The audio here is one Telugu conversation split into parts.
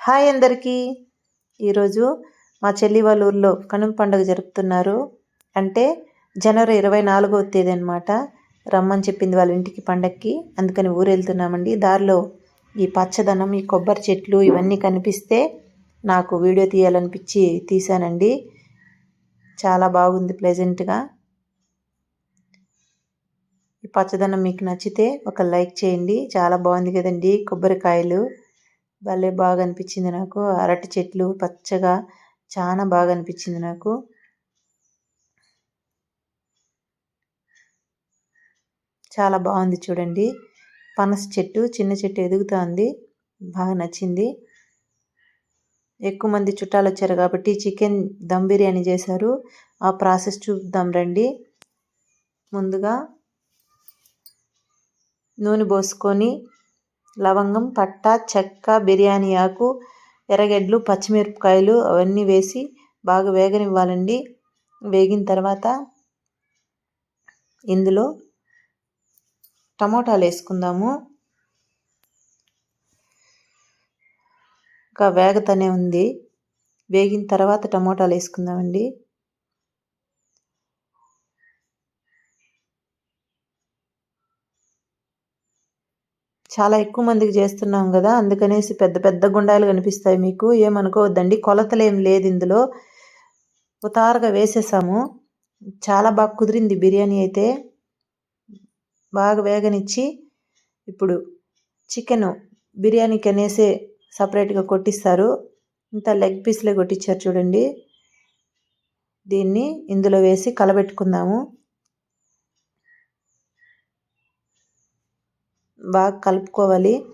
హాయ్ అందరికీ. ఈరోజు మా చెల్లి వాళ్ళ ఊర్లో కనుమ పండుగ జరుపుతున్నారు. అంటే జనవరి ఇరవై నాలుగో తేదీ అనమాట రమ్మని చెప్పింది వాళ్ళ ఇంటికి పండక్కి. అందుకని ఊరు వెళ్తున్నామండి. దారిలో ఈ పచ్చదనం ఈ కొబ్బరి చెట్లు ఇవన్నీ కనిపిస్తే నాకు వీడియో తీయాలనిపించి తీశానండి. చాలా బాగుంది ప్లెజెంట్గా. ఈ పచ్చదనం మీకు నచ్చితే ఒక లైక్ చేయండి. చాలా బాగుంది కదండి కొబ్బరికాయలు. భలే బాగా అనిపించింది నాకు. అరటి చెట్లు పచ్చగా చాలా బాగా అనిపించింది నాకు. చాలా బాగుంది చూడండి. పనస చెట్టు చిన్న చెట్టు ఎదుగుతుంది. బాగా నచ్చింది. ఎక్కువ మంది చుట్టాలు వచ్చారు కాబట్టి చికెన్ దమ్ బిర్యానీ చేశారు. ఆ ప్రాసెస్ చూద్దాం రండి. ముందుగా నూనె పోసుకొని లవంగం పట్ట చెక్క బిర్యానీ ఆకు ఎర్రగడ్డలు పచ్చిమిరపకాయలు అవన్నీ వేసి బాగా వేగనివ్వాలండి. వేగిన తర్వాత ఇందులో టమోటాలు వేసుకుందాము. ఇంకా వేగతనే ఉంది. వేగిన తర్వాత టమోటాలు వేసుకుందామండి. చాలా ఎక్కువ మందికి చేస్తున్నాం కదా అందుకనేసి పెద్ద పెద్ద గుండాలు కనిపిస్తాయి మీకు. ఏమనుకోవద్దండి కొలతలు లేదు ఇందులో. ఉతారుగా వేసేసాము. చాలా బాగా కుదిరింది బిర్యానీ అయితే. బాగా వేగనిచ్చి ఇప్పుడు చికెను బిర్యానీకి అనేసి సపరేట్గా కొట్టిస్తారు. ఇంత లెగ్ పీస్లే కొట్టించారు చూడండి. దీన్ని ఇందులో వేసి కలబెట్టుకుందాము. బాగా కలుపుకోవాలి.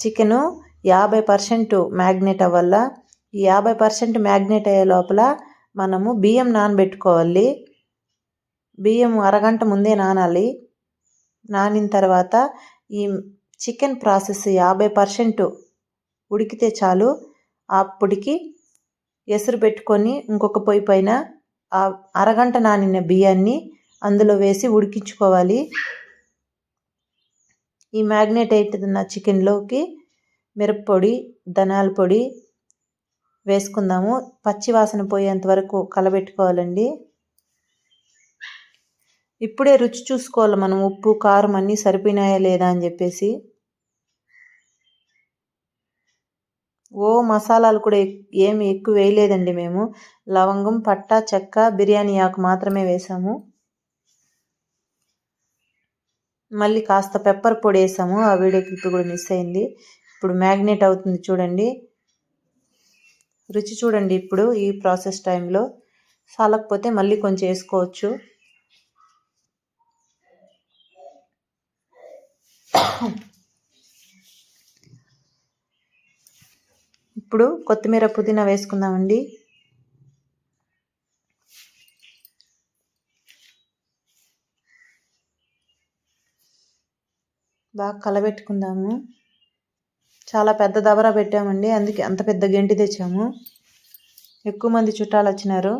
చికెను యాభై పర్సెంట్ మ్యాగ్నేట్ అవ్వాల? ఈ యాభై పర్సెంట్ మ్యాగ్నేట్ అయ్యే లోపల మనము బియ్యం నానబెట్టుకోవాలి. బియ్యం అరగంట ముందే నానాలి. నానిన తర్వాత ఈ చికెన్ ప్రాసెస్ యాభై పర్సెంట్ ఉడికితే చాలు. అప్పటికి ఎసురు పెట్టుకొని ఇంకొక పొయ్యి పైన ఆ అరగంట నానిన బియ్యాన్ని అందులో వేసి ఉడికించుకోవాలి. ఈ మ్యాగ్నేట్ అవుతున్న చికెన్లోకి మిరప్పొడి ధనాల పొడి వేసుకుందాము. పచ్చి వాసన పోయేంత వరకు కలబెట్టుకోవాలండి. ఇప్పుడే రుచి చూసుకోవాలి మనం. ఉప్పు కారం అన్నీ సరిపోయినాయా లేదా అని చెప్పేసి. ఓ మసాలాలు కూడా ఏమి ఎక్కువ వేయలేదండి మేము. లవంగం పట్టా చెక్క బిర్యానీ ఆకు మాత్రమే వేసాము. మళ్ళీ కాస్త పెప్పర్ పొడి వేసాము. ఆ వీడియో క్లిప్ కూడా మిస్ అయింది. ఇప్పుడు మ్యాగ్నేట్ అవుతుంది చూడండి. రుచి చూడండి ఇప్పుడు ఈ ప్రాసెస్ టైంలో చాలకపోతే మళ్ళీ కొంచెం వేసుకోవచ్చు. ఇప్పుడు కొత్తిమీర పుదీనా వేసుకుందామండి. బాగా కలబెట్టుకుందాము. చాలా పెద్ద దబరా పెట్టామండి అందుకే అంత పెద్ద గెంటి తెచ్చాము. ఎక్కువ మంది చుట్టాలు వచ్చినారు.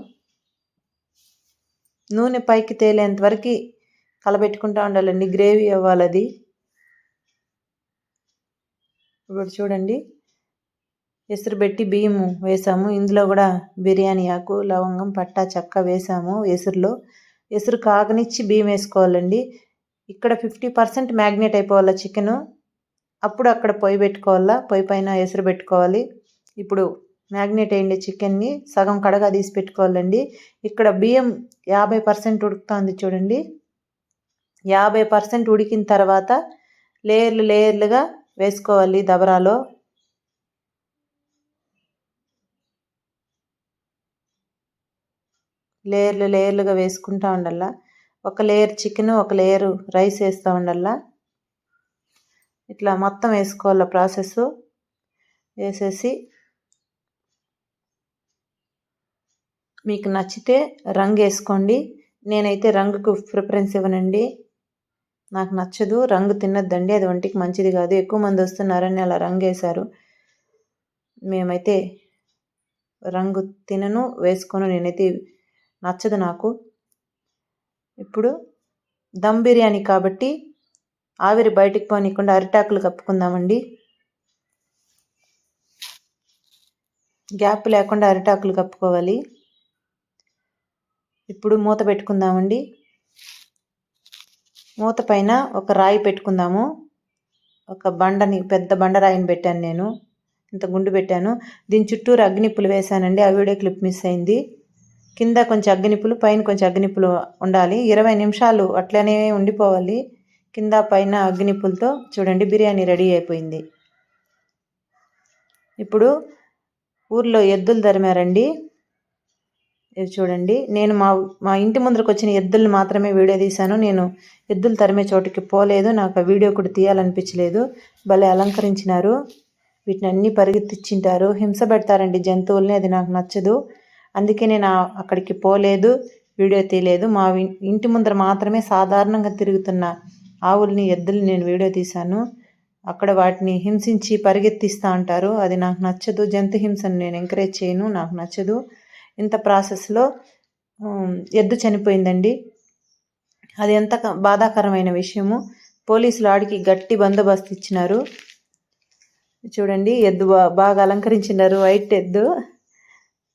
నూనె పైకి తేలేంత వరకు కలబెట్టుకుంటూ ఉండాలండి గ్రేవీ అవ్వాలి అది. ఇప్పుడు చూడండి ఎసురు పెట్టి బియ్యం వేసాము. ఇందులో కూడా బిర్యానీ ఆకు లవంగం పట్టా చెక్క వేసాము ఎసురులో. ఎసురు కాగనిచ్చి బియ్యం వేసుకోవాలండి. ఇక్కడ ఫిఫ్టీ పర్సెంట్ మ్యాగ్నేట్ అయిపోవాలా చికెను అప్పుడు అక్కడ పొయ్యి పెట్టుకోవాలా పొయ్యి పైన ఎసురు పెట్టుకోవాలి. ఇప్పుడు మ్యాగ్నేట్ అయ్యిండే చికెన్ని సగం కడగా తీసి పెట్టుకోవాలండి. ఇక్కడ బియ్యం యాభై పర్సెంట్ ఉడుకుతుంది చూడండి. యాభై పర్సెంట్ ఉడికిన తర్వాత లేయర్లు లేయర్లుగా వేసుకోవాలి దబరాలో. లేయర్లు లేయర్లుగా వేసుకుంటా ఉండాలా. ఒక లేయర్ చికెన్ ఒక లేయరు రైస్ వేస్తూ ఉండల్లా. ఇట్లా మొత్తం వేసుకోవాల ప్రాసెస్ వేసేసి మీకు నచ్చితే రంగు వేసుకోండి. నేనైతే రంగుకు ప్రిఫరెన్స్ ఇవ్వనండి. నాకు నచ్చదు రంగు తినద్దండి. అది ఒంటికి మంచిది కాదు. ఎక్కువ మంది వస్తున్నారని అలా రంగు వేశారు. మేమైతే రంగు తినను వేసుకొని. నేనైతే నచ్చదు నాకు. ఇప్పుడు దమ్ బిర్యానీ కాబట్టి ఆవిరి బయటికి పోనీయకుండా అరిటాకులు కప్పుకుందామండి. గ్యాప్ లేకుండా అరిటాకులు కప్పుకోవాలి. ఇప్పుడు మూత పెట్టుకుందామండి. మూత పైన ఒక రాయి పెట్టుకుందాము. ఒక బండని పెద్ద బండరాయిని పెట్టాను నేను. ఇంత గుండు పెట్టాను. దీని చుట్టూరు అగ్నిప్పులు వేశానండి. ఆ వీడియో క్లిప్ మిస్ అయింది. కింద కొంచెం అగ్నిప్పులు పైన కొంచెం అగ్నిప్పులు ఉండాలి. ఇరవై నిమిషాలు అట్లనే ఉండిపోవాలి. కింద పైన అగ్నిప్పులతో చూడండి బిర్యానీ రెడీ అయిపోయింది. ఇప్పుడు ఊర్లో ఎద్దులు తరిమారండి. ఇది చూడండి. నేను మా మా ఇంటి ముందరకు వచ్చిన ఎద్దులు మాత్రమే వీడియో తీశాను. నేను ఎద్దులు తరిమే చోటుకి పోలేదు. నాకు ఆ వీడియో కూడా తీయాలనిపించలేదు. భలే అలంకరించినారు. వీటిని అన్నీ పరిగెత్తిచ్చింటారు. హింస పెడతారండి జంతువుల్ని. అది నాకు నచ్చదు. అందుకే నేను అక్కడికి పోలేదు వీడియో తీయలేదు. మా ఇంటి ముందర మాత్రమే సాధారణంగా తిరుగుతున్న ఆవుల్ని ఎద్దుల్ని నేను వీడియో తీశాను. అక్కడ వాటిని హింసించి పరిగెత్తిస్తూ ఉంటారు అది నాకు నచ్చదు. జంతు హింసను నేను ఎంకరేజ్ చేయను. నాకు నచ్చదు. ఇంత ప్రాసెస్లో ఎద్దు చనిపోయిందండి. అది ఎంత బాధాకరమైన విషయము. పోలీసులు ఆడికి గట్టి బందోబస్తు ఇచ్చినారు. చూడండి ఎద్దు బాగా అలంకరించినారు. వైట్ ఎద్దు.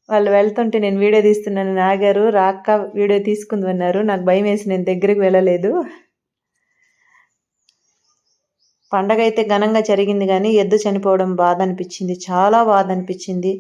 వాళ్ళు వెళ్తుంటే నేను వీడియో తీస్తున్నాను. నాగారు రాక్క వీడియో తీసుకుంది అన్నారు. నాకు భయం వేసి నేను దగ్గరికి వెళ్ళలేదు. పండగ అయితే ఘనంగా జరిగింది కానీ ఎద్దు చనిపోవడం బాధ అనిపించింది. చాలా బాధ అనిపించింది.